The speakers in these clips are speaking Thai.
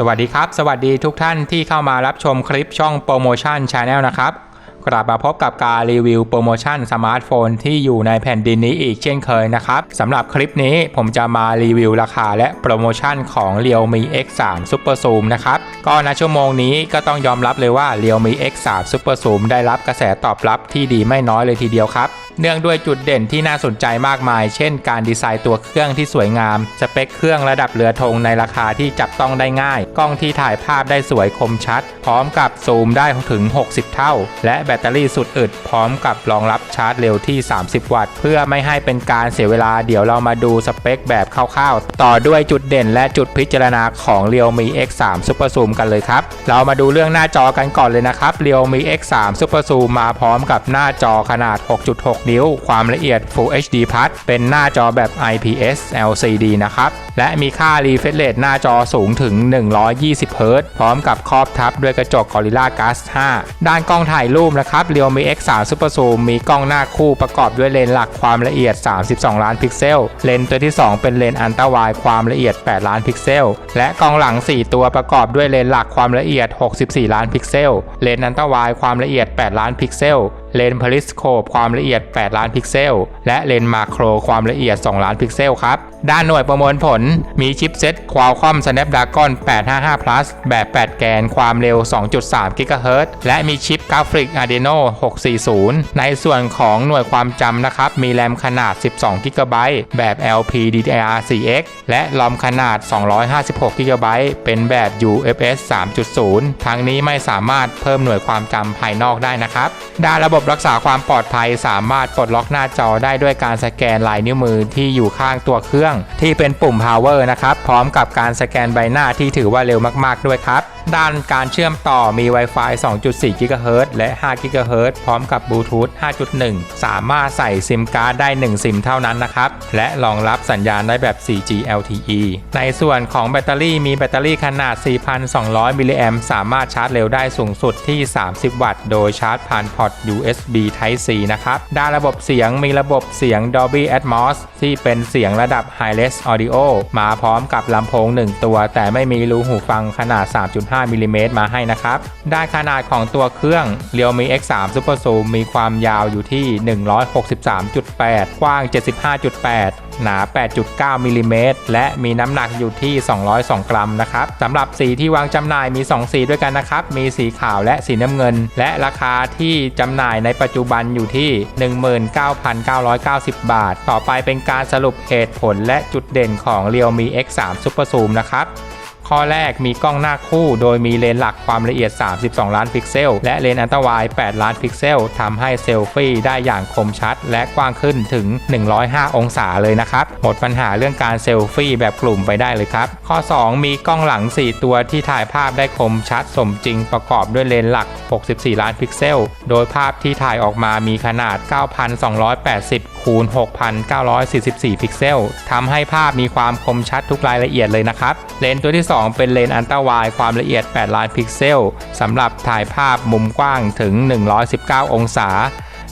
สวัสดีครับ สวัสดีทุกท่านที่เข้ามารับชมคลิปช่องโปรโมชั่นชาแนลนะครับ กลับมาพบกับการรีวิวโปรโมชั่นสมาร์ทโฟนที่อยู่ในแผ่นดินนี้อีกเช่นเคยนะครับสำหรับคลิปนี้ผมจะมารีวิวราคาและโปรโมชั่นของ Realme X3 Super Zoom นะครับก็ในชั่วโมงนี้ก็ต้องยอมรับเลยว่า Realme X3 Super Zoom ได้รับกระแสตอบรับที่ดีไม่น้อยเลยทีเดียวครับเนื่องด้วยจุดเด่นที่น่าสนใจมากมาย เช่น การดีไซน์ตัวเครื่องที่สวยงาม สเปคเครื่องระดับเรือธงในราคาที่จับต้องได้ง่าย กล้องที่ถ่ายภาพได้สวยคมชัด พร้อมกับซูมได้ถึง 60 เท่า และแบตเตอรี่สุดอึดพร้อมกับรองรับชาร์จเร็วที่ 30 วัตต์ เพื่อไม่ให้เป็นการเสียเวลาเดี๋ยวเรามาดูสเปคแบบคร่าวๆ ต่อด้วยจุดเด่นและจุดพิจารณาของ Realme X3 Super Zoom กันเลยครับ เรามาดูเรื่องหน้าจอกันก่อนเลยนะครับ Realme X3 Super Zoom มาพร้อมกับหน้าจอขนาด 6.6 นิ้ว ความละเอียด Full HD Plus เป็นหน้าจอแบบ IPS LCD นะครับ และมีค่า refresh rate หน้าจอสูงถึง 120 Hz พร้อมกับครอบทับด้วยกระจก Gorilla Glass 5 ด้านกล้องถ่ายรูปนะครับ Realme X3 Super Zoom มีกล้องหน้าคู่ประกอบด้วยเลนส์หลักความละเอียด 32 ล้านพิกเซล เลนส์ตัวที่ 2 เป็นเลนส์อันตราไวความละเอียด 8 ล้านพิกเซล และกล้องหลัง 4 ตัวประกอบด้วยเลนส์หลักความละเอียด 64 ล้านพิกเซล เลนส์อันตราไวความละเอียด 8 ล้านพิกเซลเลนส์พาริสโคปความละเอียด 8 ล้านพิกเซล และเลนส์มาโครความละเอียด 2 ล้านพิกเซลครับด้านหน่วยประมวลผลมีชิปเซ็ต Qualcomm Snapdragon 855 Plus แบบ 8 แกนความเร็ว 2.3 GHz และมีชิปกราฟิก Adreno 640 ในส่วนของหน่วยความจำนะครับ มีแรมขนาด 12 GB แบบ LPDDR4X และรอมขนาด 256 GB เป็นแบบ UFS 3.0 ทั้งนี้ไม่สามารถเพิ่มหน่วยความจำภายนอกได้นะครับ ด้านระบบรักษาความปลอดภัยสามารถปลดล็อกหน้าจอได้ด้วยการสแกนลายนิ้วมือที่อยู่ข้างตัวเครื่องที่เป็นปุ่ม power นะครับ พร้อมกับการสแกนใบหน้าที่ถือว่าเร็วมาก ๆ ด้วยครับ ด้านการเชื่อมต่อมี Wi-Fi 2.4 GHz และ 5 GHz พร้อมกับบลูทูธ 5.1 สามารถใส่ซิมการ์ดได้ 1 ซิมเท่านั้นนะครับ และรองรับสัญญาณได้แบบ 4G LTE ในส่วนของแบตเตอรี่มีแบตเตอรี่ขนาด 4,200 มิลลิแอมสามารถชาร์จเร็วได้สูงสุดที่ 30 วัตต์ โดยชาร์จผ่านพอร์ต USB Type C นะครับ ด้านระบบเสียงมีระบบเสียง Dolby Atmos ที่เป็นเสียงระดับ Hi-Res Audio มาพร้อมกับลำโพง 1 ตัว แต่ไม่มีรูหูฟังขนาด 3.5มิลิเมตรมาให้นะครับ ด้านขนาดของตัวเครื่อง Realme X3 Super Zoom มีความยาวอยู่ที่ 163.8 กว้าง 75.8หนา 8.9 มิลลิเมตร และมีน้ำหนักอยู่ที่ 202 กรัม นะครับ สำหรับสีที่วางจำหน่ายมี 2 สีด้วยกันนะครับ มีสีขาวและสีน้ำเงิน และราคาที่จำหน่ายในปัจจุบันอยู่ที่ 19,990 บาท ต่อไปเป็นการสรุปเหตุผลและจุดเด่นของ Realme X3 Super Zoom นะครับ ข้อแรกมีกล้องหน้าคู่ โดยมีเลนส์หลักความละเอียด 32 ล้านพิกเซล และเลนส์อันตราไวด์8ล้านพิกเซลทำให้เซลฟี่ได้อย่างคมชัด และกว้างขึ้นถึง 105 องศาเลยนะครับ หมดปัญหาเรื่องการเซลฟี่แบบกลุ่มไปได้เลยครับ ข้อ 2 มีกล้องหลัง 4 ตัวที่ถ่ายภาพได้คมชัดสมจริงประกอบด้วยเลนส์หลัก 64 ล้านพิกเซล โดยภาพที่ถ่ายออกมามีขนาด 9,280 คูณ 6,944 พิกเซลทำให้ภาพมีความคมชัดทุกรายละเอียดเลยนะครับ เลนส์ตัวที่ 2เป็นเลนส์อันต้าไวายความละเอียด8ล้านพิกเซลสำหรับถ่ายภาพมุมกว้างถึง 119 องศา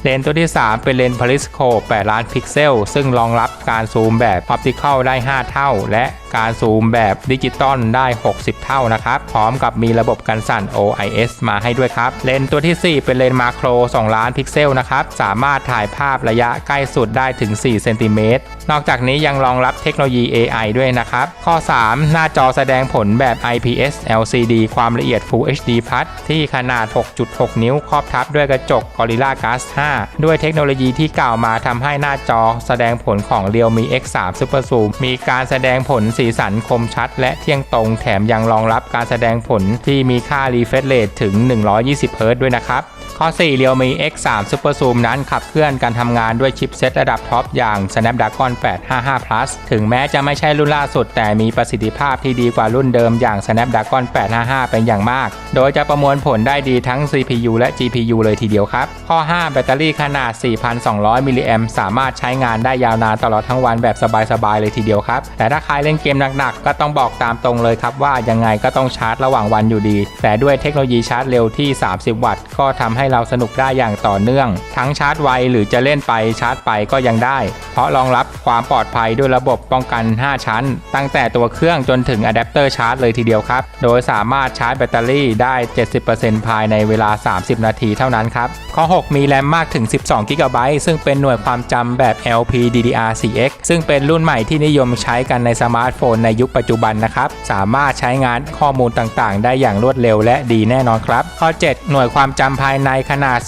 เลนส์ตัวที่ 3 เป็นเลนส์พาริสโคป8ล้านพิกเซล ซึ่งรองรับการซูมแบบออปติคอลได้ 5 เท่า และการซูมแบบดิจิตอลได้ 60 เท่านะครับ พร้อมกับมีระบบกันสั่น OIS มาให้ด้วยครับ เลนส์ตัวที่ 4 เป็นเลนส์มาโคร 2 ล้านพิกเซลนะครับ สามารถถ่ายภาพระยะใกล้สุดได้ถึง 4 เซนติเมตร นอกจากนี้ยังรองรับเทคโนโลยี AI ด้วยนะครับ ข้อ 3 หน้าจอแสดงผลแบบ IPS LCD ความละเอียด Full HD Plus ที่ขนาด 6.6 นิ้วครอบทับด้วยกระจก Gorilla Glass 5ด้วยเทคโนโลยีที่กล่าวมาทำให้หน้าจอแสดงผลของ Realme X3 Super Zoom มีการแสดงผลสีสันคมชัด และเที่ยงตรงแถมยังรองรับการแสดงผลที่มีค่า refresh rate ถึง 120 Hz ด้วยนะครับ ข้อ 4 Realme X3 Super Zoom นั้นขับเคลื่อนการทำงานด้วยชิปเซตระดับท็อปอย่าง Snapdragon 855 Plus ถึงแม้จะไม่ใช่รุ่นล่าสุด แต่มีประสิทธิภาพที่ดีกว่ารุ่นเดิมอย่าง Snapdragon 855 เป็นอย่างมาก โดยจะประมวลผลได้ดีทั้ง CPU และ GPU เลยทีเดียวครับ ข้อ 5 แบตเตอรี่ขนาด 4,200 มิลลิแอมสามารถใช้งานได้ยาวนานตลอดทั้งวันแบบสบายๆเลยทีเดียวครับ แต่ถ้าใครเล่นเกมหนักๆ ก็ต้องบอกตามตรงเลยครับว่ายังไงก็ต้องชาร์จระหว่างวันอยู่ดี แต่ด้วยเทคโนโลยีชาร์จเร็วที่ 30 วัตต์ก็ทำใหให้เราสนุกได้อย่างต่อเนื่อง ทั้งชาร์จไวหรือจะเล่นไปชาร์จไปก็ยังได้ เพราะรองรับความปลอดภัยด้วยระบบป้องกัน 5 ชั้น ตั้งแต่ตัวเครื่องจนถึงอะแดปเตอร์ชาร์จเลยทีเดียวครับ โดยสามารถชาร์จแบตเตอรี่ได้ 70%ภายในเวลา 30 นาทีเท่านั้นครับ ข้อ 6 มีแรมมากถึง 12 g b ซึ่งเป็นหน่วยความจำแบบ LPDDR4X ซึ่งเป็นรุ่นใหม่ที่นิยมใช้กันในสมาร์ทโฟนในยุคปัจจุบันนะครับ สามารถใช้งานข้อมูลต่างๆ ได้อย่างรวดเร็วและดีแน่นอนครับ ข้อ 7 หน่วยความจำภายในขนาด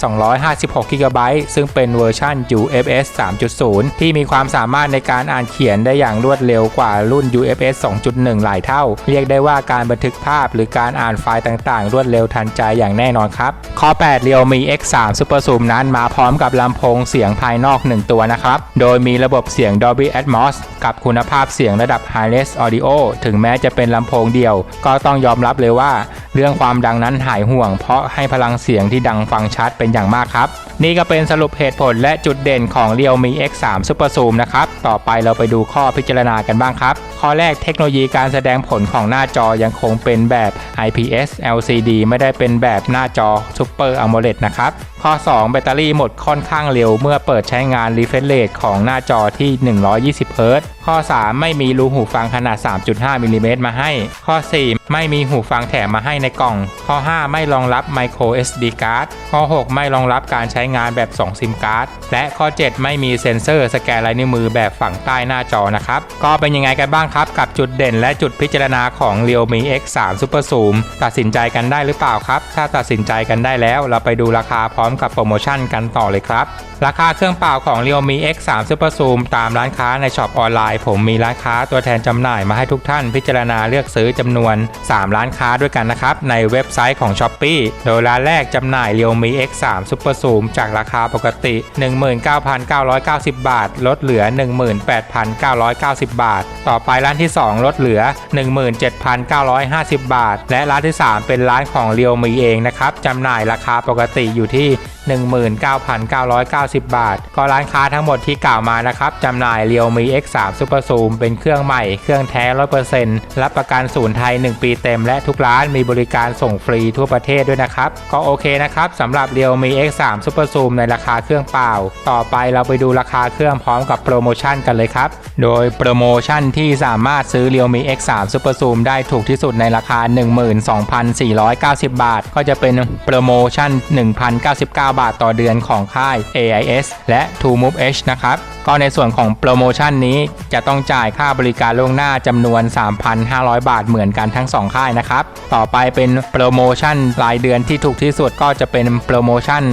256 g b ซึ่งเป็นเวอร์ชัน UFS 3.0 ที่มีความสามารถในการอ่านเขียนได้อย่างรวดเร็วกว่ารุ่น UFS 2.1 หลายเท่า เรียกได้ว่าการบันทึกภาพหรือการอ่านไฟล์ต่างๆ รวดเร็วทันใจอย่างแน่นอนครับ ข้อ 8 Realme X3 Super Zoom นั้นมาพร้อมกับลำโพงเสียงภายนอก 1 ตัวนะครับ โดยมีระบบเสียง Dolby Atmos กับคุณภาพเสียงระดับ Hi-Res Audio ถึงแม้จะเป็นลำโพงเดียว ก็ต้องยอมรับเลยว่า เรื่องความดังนั้นหายห่วง เพราะให้พลังเสียงที่ดังฟังชัดเป็นอย่างมากครับ นี่ก็เป็นสรุปเหตุผลและจุดเด่นของ Realme X3 Super Zoom นะครับ ต่อไปเราไปดูข้อพิจารณากันบ้างครับ ข้อแรกเทคโนโลยีการแสดงผลของหน้าจอยังคงเป็นแบบ IPS LCD ไม่ได้เป็นแบบหน้าจอ Super AMOLED นะครับ ข้อ 2 แบตเตอรี่หมดค่อนข้างเร็วเมื่อเปิดใช้งาน refresh rate ของหน้าจอที่ 120 Hz ข้อ 3 ไม่มีรูหูฟังขนาด 3.5มิลลิเมตรมาให้ ข้อ 4 ไม่มีหูฟังแถมมาให้ในกล่อง ข้อ 5 ไม่รองรับ micro SD card ข้อ 6 ไม่รองรับการใช้งานแบบ 2 ซิมการ์ด และข้อ 7 ไม่มีเซ็นเซอร์สแกนลายนิ้วมือแบบฝั่งใต้หน้าจอนะครับ ก็เป็นยังไงกันบ้างครับ กับจุดเด่นและจุดพิจารณาของ Realme X3 Super Zoom ตัดสินใจกันได้หรือเปล่าครับ ถ้าตัดสินใจกันได้แล้ว เราไปดูราคาพร้อมกับโปรโมชั่นกันต่อเลยครับราคาเครื่องเปล่าของ Realme X3 Super Zoom ตามร้านค้าในช็อปออนไลน์ ผมมีร้านค้าตัวแทนจำหน่ายมาให้ทุกท่านพิจารณาเลือกซื้อจำนวน 3 ร้านค้าด้วยกันนะครับ ในเว็บไซต์ของ s h อ p e e โดยร้านแรกจำหน่าย Realme X3 Super Zoom จากราคาปกติ 19,990 บาท ลดเหลือ 18,990 บาท ต่อไปร้านที่ 2 ลดเหลือ 17,950 บาท และร้านที่ 3 เป็นร้านของ Realme เองนะครับจำหน่ายราคาปกติอยู่ที่19,990 บาท ก็ร้านค้าทั้งหมดที่กล่าวมานะครับจำหน่าย Realme X3 Super Zoom เป็นเครื่องใหม่ เครื่องแท้ 100%รับประกันศูนย์ไทย 1 ปีเต็ม และทุกร้านมีบริการส่งฟรีทั่วประเทศด้วยนะครับ ก็โอเคนะครับสำหรับ Realme X3 Super ซูมในราคาเครื่องเปล่า ต่อไปเราไปดูราคาเครื่องพร้อมกับโปรโมชั่นกันเลยครับ โดยโปรโมชั่นที่สามารถซื้อ Realme X3 Super Zoom ได้ถูกที่สุดในราคา 12,490 บาท ก็จะเป็นโปรโมชั่น 1,099 บาทต่อเดือนของค่าย AIS และ TrueMove H นะครับก็ในส่วนของโปรโมชั่นนี้จะต้องจ่ายค่าบริการล่วงหน้าจำนวน 3,500 บาทเหมือนกันทั้ง 2 ค่ายนะครับ ต่อไปเป็นโปรโมชั่นรายเดือนที่ถูกที่สุดก็จะเป็นโปรโมชั่น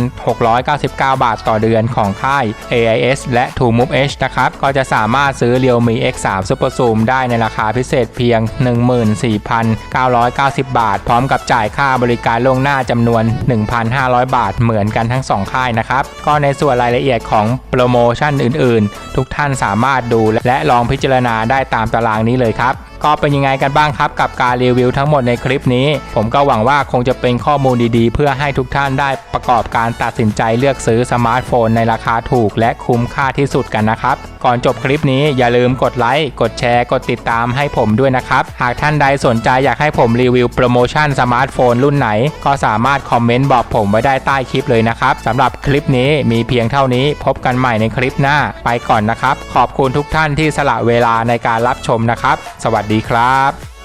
699 บาทต่อเดือนของค่าย AIS และ TrueMove H นะครับ ก็จะสามารถซื้อ Realme X3 Super Zoom ได้ในราคาพิเศษเพียง 14,990 บาท พร้อมกับจ่ายค่าบริการล่วงหน้าจำนวน 1,500 บาทเหมือนกันทั้ง 2 ค่ายนะครับ ก็ในส่วนรายละเอียดของโปรโมชั่นอื่นๆทุกท่านสามารถดูและลองพิจารณาได้ตามตารางนี้เลยครับก็เป็นยังไงกันบ้างครับกับการรีวิวทั้งหมดในคลิปนี้ ผมก็หวังว่าคงจะเป็นข้อมูลดีๆ เพื่อให้ทุกท่านได้ประกอบการตัดสินใจเลือกซื้อสมาร์ทโฟนในราคาถูกและคุ้มค่าที่สุดกันนะครับ ก่อนจบคลิปนี้อย่าลืมกดไลค์กดแชร์ กดติดตามให้ผมด้วยนะครับ หากท่านใดสนใจอยากให้ผมรีวิวโปรโมชั่นสมาร์ทโฟนรุ่นไหน ก็สามารถคอมเมนต์บอกผมไว้ได้ใต้คลิปเลยนะครับสำหรับคลิปนี้มีเพียงเท่านี้พบกันใหม่ในคลิปหน้าไปก่อนนะครับ ขอบคุณทุกท่านที่สละเวลาในการรับชมนะครับ สวัสดดีครับ